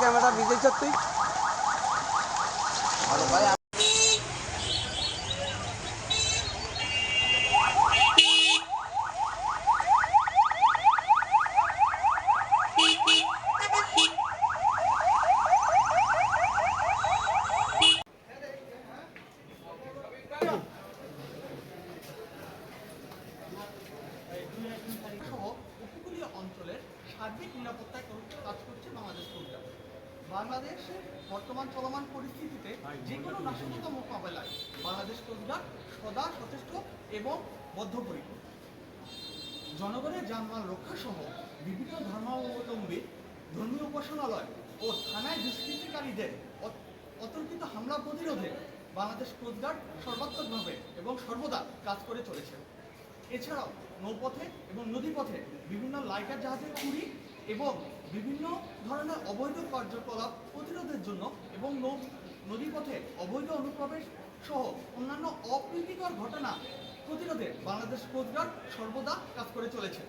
Camera ভিজেছ তুই অঞ্চলের সার্বিক নিরাপত্তায় কাজ করছে বাংলাদেশ কোস্টগার্ড বাংলাদেশের বর্তমান চলমান পরিস্থিতিতে যে কোনো নাশকতা মোকাবেলায় বাংলাদেশ কোস্টগার্ড সদা সচেষ্ট এবং বদ্ধপরিকর। জনগণের যানমাল রক্ষা সহ বিভিন্ন ধর্মাবলম্বী ধর্মীয় উপাসনালয় ও থানায় দুষ্কৃতিকারীদের অতর্কিত হামলা প্রতিরোধে বাংলাদেশ কোস্টগার্ড সর্বাত্মকভাবে এবং সর্বদা কাজ করে চলেছে এছাড়াও নৌপথে এবং নদীপথে বিভিন্ন লাইটার জাহাজের চুরি এবং বিভিন্ন ধরনের অবৈধ কার্যকলাপ প্রতিরোধের জন্য এবং নদীপথে অবৈধ অনুপ্রবেশ সহ অন্যান্য অপ্রীতিকর ঘটনা প্রতিরোধে বাংলাদেশ কোস্টগার্ড সর্বদা কাজ করে চলেছে।